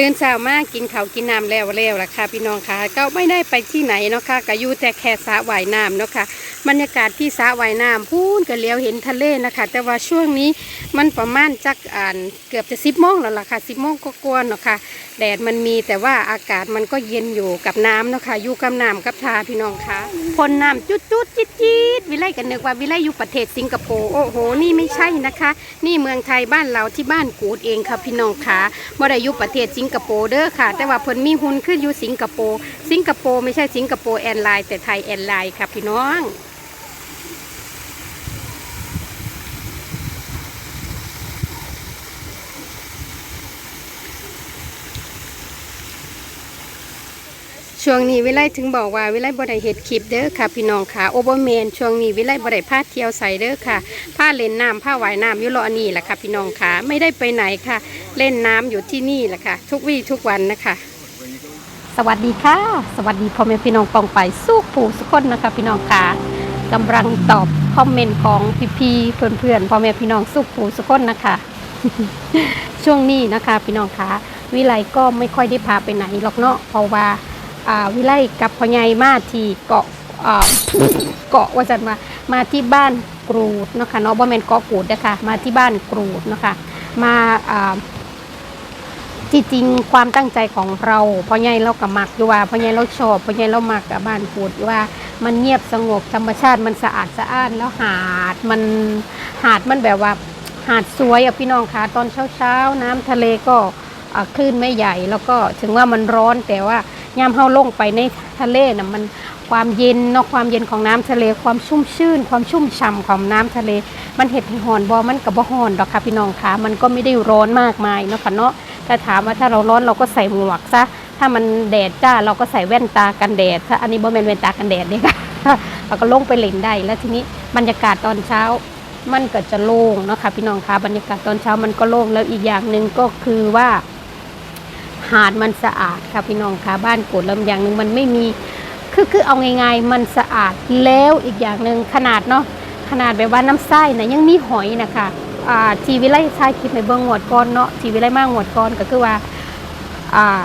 ตื่นเช้ามากินข้าวกินน้ำแล้วแล้วล่ะค่ะพี่น้องค่ะ ก็ไม่ได้ไปที่ไหนเนาะค่ะก็อยู่แต่แค่สระว่ายน้ำเนาะค่ะ บรรยากาศที่สระว่ายน้ำพูนก็เลี้ยวเห็นทะเลนะคะ แต่ว่าช่วงนี้มันประมาณจักอ่านเกือบจะสิบโมงแล้วล่ะค่ะสิบโมงก็กวนเนาะค่ะแดดมันมีแต่ว่าอากาศมันก็เย็นอยู่กับน้ำเนาะค่ะอยู่กับน้ำกับทาพี่น้องคะพ่นน้ำจุดจุดจิดจิดวิไลกันนึกว่าวิไลอยู่ประเทศสิงคโปร์โอ้โหนี่ไม่ใช่นะคะ นี่เมืองไทยบ้านเราที่บ้านกูดเองค่ะพี่น้องค่ะบ่ได้อยู่ประเทศสิงคโปร์เด้อค่ะ แต่ว่าเพิ่นมีหุ้นขึ้นอยู่สิงคโปร์สิงคโปร์ไม่ใช่สิงคโปร์แอร์ไลน์แต่ไทยแอร์ไลน์ค่ะพี่น้อง ช่วงนี้วิไลถึงบอกว่าวิไลบ่ได้เฮ็ดคลิปเด้อค่ะพี่น้องค่ะโอเบอร์แมนช่วงนี้วิไลบ่ได้าเที่ยวใส่เด้อค่ะพาเล่นน้ำพาว่ายน้ำอยู่รออันนี้แหละค่ะพี่น้องค่ะไม่ได้ไปไหนค่ะ เล่นน้ำอยู่ที่นี่แหละค่ะ ทุกวี่ทุกวันนะคะ สวัสดีค่ะ สวัสดีพ่อแม่พี่น้องกองไปสู้ผู้สุกคนนะคะพี่น้องค่ะกำลังตอบคอมเมนต์ของพี่ๆเพื่อนๆพ่อแม่พี่น้องสู้ผู้สุกคนนะคะ ช่วงนี้นะคะพี่น้องคะวิไลก็ไม่ค่อยได้พาไปไหนหรอกเนาะเพราะว่า วิไลกับพ่อใหญ่มาที่เกาะอ่าเกาะว่าจันมามาที่บ้านกรูดนะคะเนาะบ่แมนเกาะกูดนะคะมาที่บ้านกรูดนะคะมาที่จริงความตั้งใจของเราพ่อใหญ่เราก็มักอยู่ว่าพ่อใหญ่เราชอบพ่อใหญ่เรามักกับบ้านพูดว่ามันเงียบสงบธรรมชาติมันสะอาดสะอ้านแล้วหาดมันหาดมันแบบว่าหาดสวยอะพี่น้องคะตอนเช้าๆน้ำทะเลก็คลื่นไม่ใหญ่แล้วก็ถึงว่ามันร้อนแต่ว่า ยามเฮาลงไปในทะเลน่ะมันความเย็นเนาะความเย็นของน้ำทะเล ความชุ่มชื่น ความชุ่มฉ่ำของน้ำทะเล มันเห็ดให้หอนบอมันกับบ่หอนดอกค่ะพี่น้องคะมันก็ไม่ได้ร้อนมากมายเนาะค่ะเนาะถ้าถามว่าถ้าเราร้อนเราก็ใส่หมวกซะถ้ามันแดดจ้าเราก็ใส่แว่นตากันแดดถ้าอันนี้บ่แม่นแว่นตากันแดดนี่ค่ะเราก็ลงไปเล่นได้แล้วทีนี้บรรยากาศตอนเช้ามันก็จะโล่งเนาะค่ะพี่น้องคะบรรยากาศตอนเช้ามันก็โล่งแล้วอีกอย่างหนึ่งก็คือว่า หาดมันสะอาดค่ะพี่น้องค่ะบ้านโกดลำอย่างหนึ่งมันไม่มีคือคือเอาง่ายๆมันสะอาดแล้วอีกอย่างหนึ่งขนาดเนาะขนาดแบบว่าน้ำไส้นะยังมีหอยนะคะอ่าทีวิไลชายคลิปในเบื้องงวดก่อนเนาะทีวิไลมากงวดก่อนก็คือว่าอ่า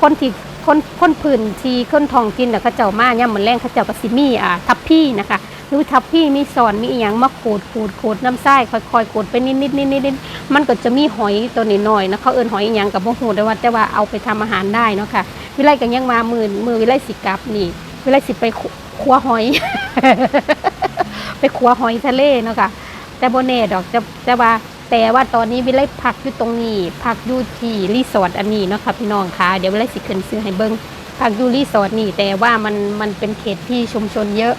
คนที่คนคนพื้นที่คนทองกินแต่เขาเจ้ามาเนี่ยเหมือนแรงเขาเจ้าก็สิมี่อ่าทับพี่นะคะ รือทับพี่มีสอนมีอหยังมาขูดขูดขูดน้ำไส้ค่อยๆขูดไปนิดนิดนิดนิดนิดมันก็จะมีหอยตัวนิดหน่อยๆนะเขาเอิ้นหอยอหยังกับโมโหแต่ว่าแต่ว่าเอาไปทำอาหารได้เนาะค่ะ วิไลกันยังมามือมือวิไลสิกลับนี่ วิไลสิไปขัวขัวหอย ไปขัวหอยทะเลเนาะค่ะ แต่โบเน่ดอกจะจะว่าแต่ว่าตอนนี้วิไลพักอยู่ตรงนี้ พักอยู่ที่รีสอร์ทอันนี้เนาะค่ะพี่น้องค่ะเดี๋ยววิไลสิขึ้นซื้อให้เบิ้งพักอยู่รีสอร์ทนี่แต่ว่ามันมันเป็นเขตที่ชุมชนเยอะ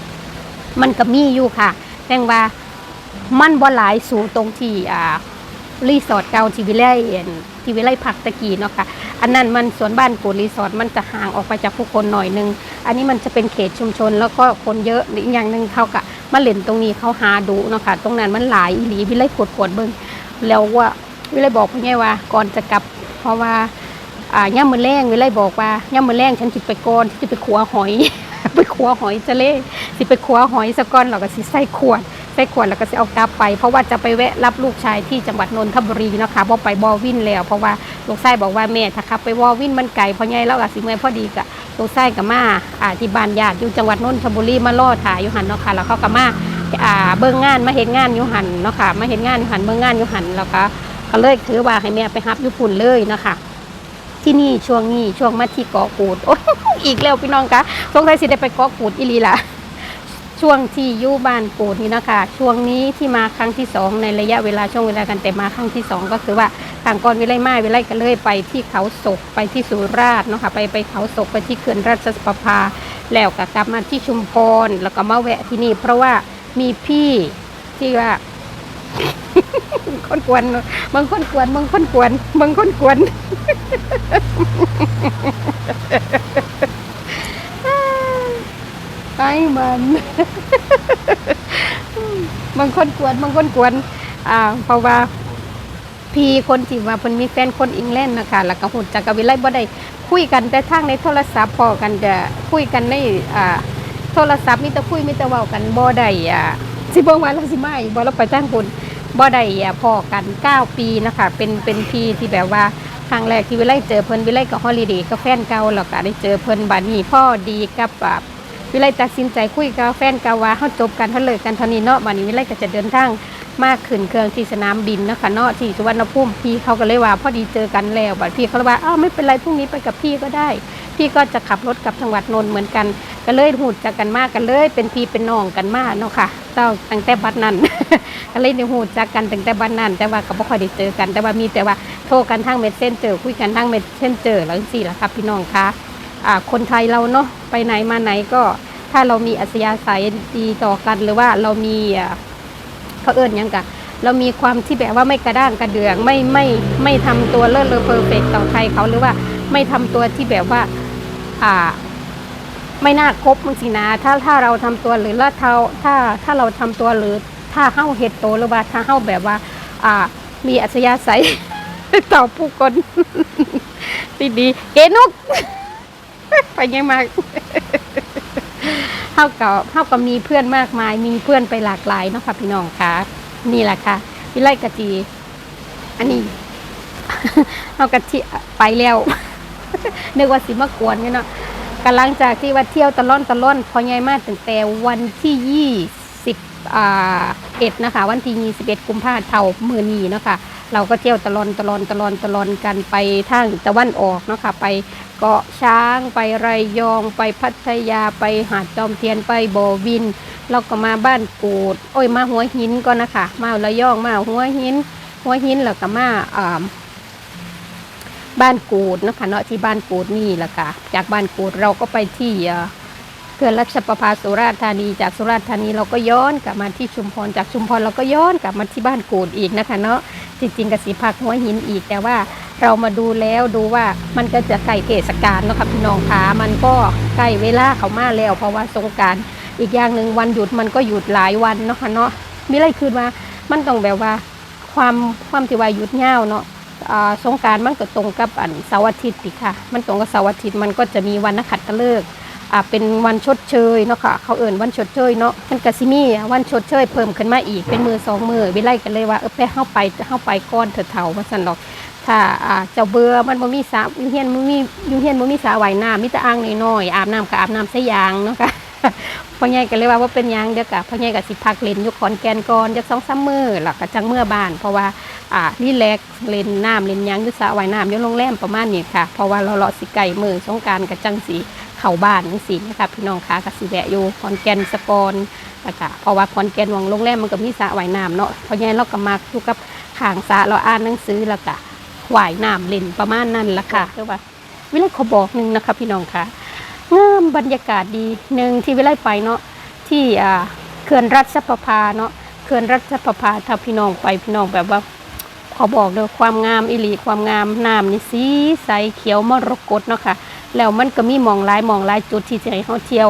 มันก็มีอยู่ค่ะ แต่ว่ามันบ่หลายสู่ตรงที่อ่ารีสอร์ทเก่าที่วิไลเอ็นที่วิไลพักตะกี้เนาะค่ะ อันนั้นมันสวนบ้านกูรีสอร์ทมันจะห่างออกไปจากผู้คนหน่อยนึง อันนี้มันจะเป็นเขตชุมชนแล้วก็คนเยอะอีกอย่างหนึ่งเขากะมาเล่นตรงนี้เขาหาดูเนาะค่ะ ตรงนั้นมันหลายอีหลีวิไลกดกดเบิ่งแล้วว่าวิไลบอกพี่ไงว่าก่อนจะกลับ เพราะว่าอ่าย่ามือแรงวิไลบอกว่าย่ามือแรงฉันจิตไปก่อนฉันจะไปขัวหอย ไปขัวหอยทะเล สิไปขัวหอยสะก้อนเราก็สิใส่ขวดใส่ขวดแล้วก็จะเอากลับไป เพราะว่าจะไปแวะรับลูกชายที่จังหวัดนนทบุรีนะคะบ่ไปบอวินแล้ว เพราะว่าลูกชายบอกว่าแม่ถ้าขับไปวอวินมันไกลพราะไงแล้วก็สิเมื่อพอดีกะลูกชายกับมาอ่าที่บ้านญาติอยู่จังหวัดนนทบุรีมาล่อถ่ายอยู่หันเนาะค่ะแล้วเขาก็มาอ่าเบิ่งงานมาเห็นงานอยู่หันเนาะค่ะมาเห็นงานอยู่หันเบิ่งงานอยู่หันแล้วก็ก็เลยถือว่าให้แม่ไปรับอยู่พุ่นเลยนะคะที่นี่ช่วงนี้ช่วงมาที่เกาะกูดโอ้ยอีกแล้วพี่น้องคะสงสัยสิได้ไปเกาะกูดอีลีละ ช่วงที่ยู่บ้านกูดนี่นะคะช่วงนี้ที่มาครั้งที่สองในระยะเวลาช่วงเวลากันแต่มาครั้งที่สองก็คือว่าต่างก่อนวิไลมาวิไลกันเลยไปที่เขาศกไปที่สุราษฎร์เนาะค่ะไปไปเขาศกไปที่เขื่อนราชประภา แล้วก็กลับมาที่ชุมพรแล้วก็มาแวะที่นี่ เพราะว่ามีพี่ที่ว่าคนกวนบางคนกวนบางคนกวนบางคนกวน ไอ้มันบางคนกวนบางคนกวนอ่าเพราะว่าพี่คนที่ว่าเพิ่นมีแฟนคนอังกฤษนะคะแล้วก็หุ่นจักกับวิไลบ่ได้คุยกันแต่ทางในโทรศัพท์พอกันจะคุยกันในอ่าโทรศัพท์มีแต่คุยมีแต่เว้ากันบ่ได้อ่าสิบ่ว่าเราสิมาอีกบ่เราไปทางพุ่นบ่ได้อ่าพอกัน 9 ปีนะคะเป็นเป็นพี่ที่แบบว่าครั้งแรกที่วิไลเจอเพิ่นวิไลกับฮอลิเดย์กับแฟนเก่าแล้วก็ได้เจอเพิ่นบัดนี้พ่อดีกับแบบ วิไลตัดสินใจคุยกับแฟนกาวาเฮาจบกันเฮาเลิกกันเท่านี้เนาะบัดนี้วิไลก็จะเดินทางมากขึ้นเครื่องที่สนามบินเนาะค่ะเนาะที่สุวรรณภูมิพี่เขาก็เลยว่าพอดีเจอกันแล้วบัดพี่เขาเลยว่าอ้าวไม่เป็นไรพรุ่งนี้ไปกับพี่ก็ได้ พี่ก็จะขับรถกลับจังหวัดนนท์เหมือนกัน ก็เลยหูจักกันมากกันเลย เป็นพี่เป็นน้องกันมากเนาะค่ะเต้าตั้งแต่บัดนั้นก็เลยหูจักกันตั้งแต่บัดนั้น แต่ว่าก็บ่ค่อยได้เจอกัน แต่ว่ามีแต่ว่าโทรกันทางเมสเซนเจอคุยกันทางเมสเซนเจอแล้วสี่ละครับพี่น้องคะอ่า คนไทยเราเนาะไปไหนมาไหนก็ถ้าเรามีอัธยาศัยดีต่อกันหรือว่าเรามีเขาเอิญยังกะเรามีความที่แบบว่าไม่กระด้างกระเดืองไม่ไม่ไม่ทำตัวเลิศเลอเพอร์เฟกต่อใครเขาหรือว่าไม่ทำตัวที่แบบว่าอ่า ไม่น่าคบมันสินะถ้าถ้าเราทำตัวหรือละเทาถ้าถ้าเราทำตัวหรือถ้าเฮ้าเห็ดโตหรือว่าถ้าเฮ้าแบบว่า อ่า มีอัธยาศัยต่อผู้คนดีๆเกนุก ไปยังมากเท่ากับเท่ากับมีเพื่อนมากมาย มีเพื่อนไปหลากหลายเนาะค่ะพี่น้องค่ะ นี่แหละค่ะวิไลกะจีอันนี้เอากะทิไปแล้วนึกว่าสิมากวนกันเนาะกำลังจากที่ว่าเที่ยวตะล่อนตะล่อนพอใหญ่มากตั้งแต่วันที่ยี่สิบเอ็ดนะคะ วันที่ยี่สิบเอ็ดกุมภาพันธ์เท่ามือนีเนาะค่ะ เราก็เที่ยวตลอนตลอนตลอนตลอนกันไปทางตะวันออกเนาะค่ะไปเกาะช้างไประยองไปพัทยาไปหาดจอมเทียนไปบ่อวินเราก็มาบ้านกูด โอ้ยมาหัวหินก่อนนะคะมาระยองมาหัวหิน หัวหินแล้วก็มาอ่าบ้านกูดนะคะเนาะที่บ้านกูดนี่แหละค่ะจากบ้านกูดเราก็ไปที่เอ่อเขื่อนรัชประภาสุราษฎร์ธานีจากสุราษฎร์ธานีเราก็ย้อนกลับมาที่ชุมพรจากชุมพรเราก็ย้อนกลับมาที่บ้านกูดอีกนะคะเนาะ จริงๆกับสีพักหัวหินอีก แต่ว่าเรามาดูแล้วดูว่ามันก็จะใกล้เทศกาลนะค่ะพี่น้องคะมันก็ใกล้เวลาเขามาแล้ว เพราะว่าสงการอีกอย่างหนึ่งวันหยุดมันก็หยุดหลายวันเนาะค่ะเนาะมิไรคืนว่ามันต้องแบบว่าความความที่ว่าหยุดยาวเนาะอ่าสงการมันก็ตรงกับอันเสาร์อาทิตย์ติค่ะ มันตรงกับเสาร์อาทิตย์มันก็จะมีวันนักขัตฤกษ์ อ่าเป็นวันชดเชยเนาะค่ะ เขาเอิ่นวันชดเชยเนาะมันก็สิมีวันชดเชยเพิ่มขึ้นมาอีกเป็นมือสองมือวิไลกันเลยว่าเออไปเข้าไปเข้าไปก้อนเถิดเถาว่าสันดอกถ้าอาเจ้าเบื่อมันบ่มีสระอยูเฮียนบ่มีอยูเฮียนบ่มีสระว่ายน้ำมีแต่อ่างน้อยๆอาบน้ำก็อาบน้ำใส่ยางเนาะค่ะพ่อใหญ่ก็เลยว่าว่าเป็นยังเดียวกะพ่อใหญ่ก็สิพักเล่นอยู่ขอนแก่นก่อนจักสองสามมือแล้วก็จังเมื่อบ้าน เพราะว่าอ่ารีแลกเล่นน้ำเล่นยังอยู่สระว่ายน้ำอยู่โรงแรมประมาณนี้ค่ะ เพราะว่าเราเลาะสิไก่มือสงการกับจังสี เข้าบ้านจังซี่นะคะพี่น้องคะก็สิแวะอยู่ขอนแก่นสะกอนแล้วก็เพราะว่าขอนแก่นวังโรงแรมมันก็มีสระว่ายน้ำเนาะพ่อใหญ่เราก็มักอยู่กับข้างสระเราอ่านหนังสือแล้วก็ว่ายน้ำเล่นประมาณนั้นละค่ะเรียกว่าวิไลขอบอกหนึงนะคะพี่น้องคะงามบรรยากาศดีหนึ่งที่วิไลไปเนาะที่อ่าเขื่อนรัชประภาเนาะเขื่อนรัชประภาถ้าพี่น้องไปพี่น้องแบบว่า ขอบอกเลยความงามอิลีความงามน้ำนี่สีใสเขียวมรกตเนาะค่ะแล้วมันก็มีมองหลายมองหลายจุดที่จะให้เขาเที่ยว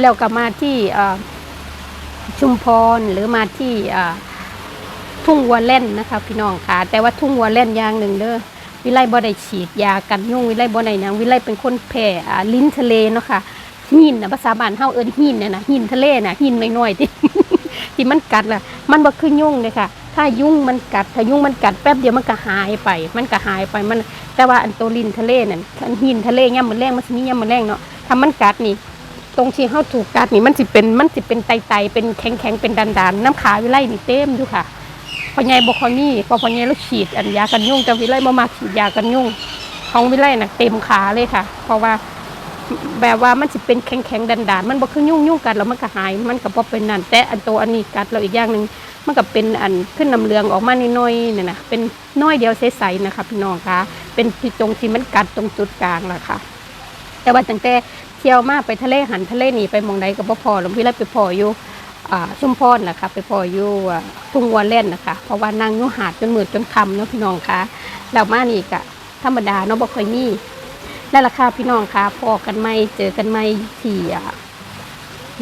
แล้วก็มาที่ชุมพรหรือมาที่ทุ่งวัวเล่นนะคะ พี่น้องค่ะ แต่ว่าทุ่งวัวเล่นอย่างหนึ่งเด้อวิไลบ่ได้ฉีดยากันยุงวิไลบ่ได้หยังวิไลเป็นคนแพ้อลิ้นทะเลเนาะค่ะหินนะภาษาบ้านเฮาเอิ้นหินเนี่ยนะหินทะเลนะหินน้อยๆที่ที่มันกัดล่ะมันบ่คือยุ่งเลยค่ะ ถ้ายุ่งมันกัด ถ้ายุ่งมันกัดแป๊บเดียวมันก็หายไป มันก็หายไปมัน แต่ว่าอันตัวลินทะเลนั่นอันหินทะเลยามมื้อแรงมันสิมียามมื้อแรงเนาะถ้ามันกัดนี่ ตรงที่เฮาถูกกัดนี่มันสิเป็นมันสิเป็นไตๆเป็นแข็งๆเป็นดันๆน้ำขาวิไลนี่เต็มอยู่ค่ะพอใหญ่บ่ค่อยมีเพราะพ่อใหญ่เราฉีดอันยากันยุ่งแต่วิไลบ่มาฉีดยากันยุ่งของวิไลน่ะเต็มขาเลยค่ะ เพราะว่าแบบว่ามันสิเป็นแข็งแข็งๆดันดานๆ มันบ่คือยุ่งยุ่งกัดแล้วมันก็หาย มันก็บ่เป็นนั่นแต่อันตัวอันนี้กัดเราอีกอย่างหนึ่ง มันก็เป็นอันขึ้นน้ำเหลืองออกมาน้อยๆเนี่ยนะเป็นน้อยเดียวใสๆนะคะพี่น้องคะเป็นที่ตรงที่มันกัดตรงจุดกลางแหละค่ะ แต่ว่าตั้งแต่เที่ยวมาไปทะเลหันทะเลหนีไปมองใดก็บ่พอหลวงพี่เลยไปพออยู่ชุมพรนะคะไปพออยู่ทุ่งวัวเล่นนะคะ เพราะว่านั่งอยู่หาดจนมืดจนคำเนาะพี่น้องคะแล้วมานี่ก็ธรรมดาเนาะบ่ค่อยมีนั่นแหละค่ะพี่น้องคะพอกันไหมเจอกันไหมที่อ่า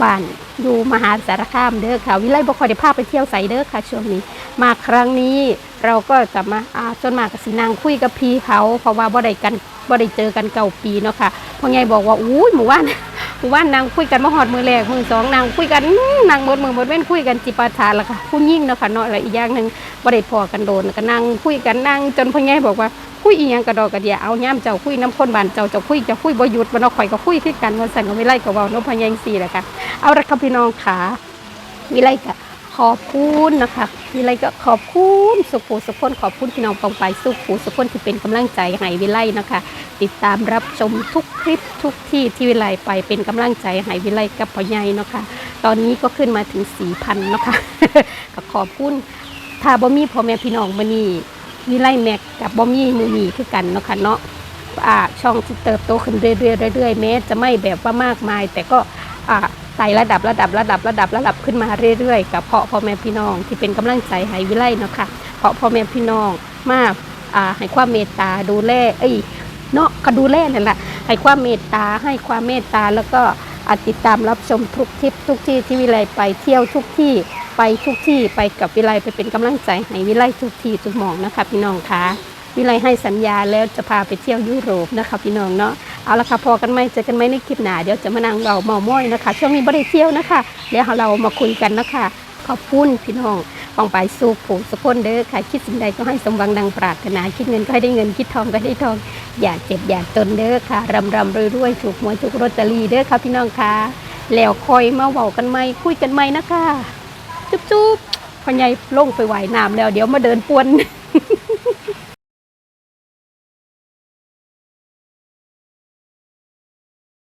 บ้านอยู่มหาสารคามเด้อค่ะ วิไลบ่ค่อยได้พาไปเที่ยวใสเด้อค่ะช่วงนี้ มาครั้งนี้เราก็จะมาอ่าจนมากกับสินางคุยกับพี่เขา เพราะว่าบ่ได้กันบ่ได้เจอกันเก่าปีเนาะค่ะพ่อใหญ่บอกว่าอุ้ยหมู่บ้าน หมู่บ้านนางคุยกันมาหอดมือแรกมือสองนางคุยกันอื้อนางหมดมือหมดเว้นคุยกันจิปาถาละค่ะผู้ยิ่งเนาะค่ะเนาะแล้วอีกอย่างหนึ่งบ่ได้พอกันโดนก็นั่งคุยกันนั่งจนพ่อใหญ่บอกว่า คุยอีหยังกระดอกกระเดียเอาย่ามเจ้าคุยน้ำคนบานเจ้าเจ้าคุยจะคุยบ่หยุดบ่เนาข่อยก็คุยคือกันว่าสั่นก็วิไล่ก็เว้าเนาะพยังซี่แหละค่ะเอาละครับพี่น้องขาวิไลก็ขอบคุณนะคะวิไลก็ขอบคุณสุขูสุขคนขอบคุณพี่น้องปองไปสุขูสุขคนที่เป็นกำลังใจให้วิไลนะคะ ติดตามรับชมทุกคลิปทุกที่ที่วิไลไปเป็นกำลังใจให้วิไลกับพ่อใหญ่เนาะค่ะตอนนี้ก็ขึ้นมาถึง4,000เนาะคะก็ขอบคุณถ้าบ่มีพ่อแม่พี่น้องมื้อนี้ วิไลแม็กกับบอมมี่มือนีคือกันเนาะค่ะเนาะอ่าช่องที่เติบโตขึ้นเรื่อยๆเรื่อยๆแม้จะไม่แบบว่ามากมาย แต่ก็อ่าไต่ระดับระดับระดับระดับระดับขึ้นมาเรื่อยๆ กับเพาะพ่อแม่พี่น้องที่เป็นกำลังใจให้วิไลเนาะค่ะเพาะพ่อแม่พี่น้องมากอ่าให้ความเมตตาดูแลเอ้ยเนาะก็ดูแลนั่นแหละให้ความเมตตาให้ความเมตตาแล้วก็อติดตามรับชมทุกทิปทุกที่ที่วิไลไปเที่ยวทุกที่ ไปทุกที่ไปกับวิไลไปเป็นกำลังใจให้วิไลทุกที่ทุกหมองนะคะพี่น้องคะวิไลให้สัญญาแล้วจะพาไปเที่ยวยุโรปนะคะพี่น้องเนาะเอาละค่ะพอกันไหมเจอกันไหมในคลิปหน้าเดี๋ยวจะมานั่งเราเมาม้อยนะคะ ช่วงนี้ไม่ได้เที่ยวนะคะเดี๋ยวเรามาคุยกันนะคะขอบคุณพี่น้องปองไปสู่ผู้สุขคนเด้อค่ะคิดสิ่งใดก็ให้สมหวังดังปรารถนา คิดเงินก็ให้ได้เงินคิดทองก็ได้ทอง อย่าเจ็บอย่าจนเด้อค่ะรำรำรวยรวยถูกหวยถูกลอตเตอรี่เด้อค่ะพี่น้องคะแล้วคอยมาเว้ากันไหมคุยกันไหมนะคะ จุ๊บจุ๊บพ่อใหญ่ลงไปไหวน้ำแล้ว เดี๋ยวมาเดินปวน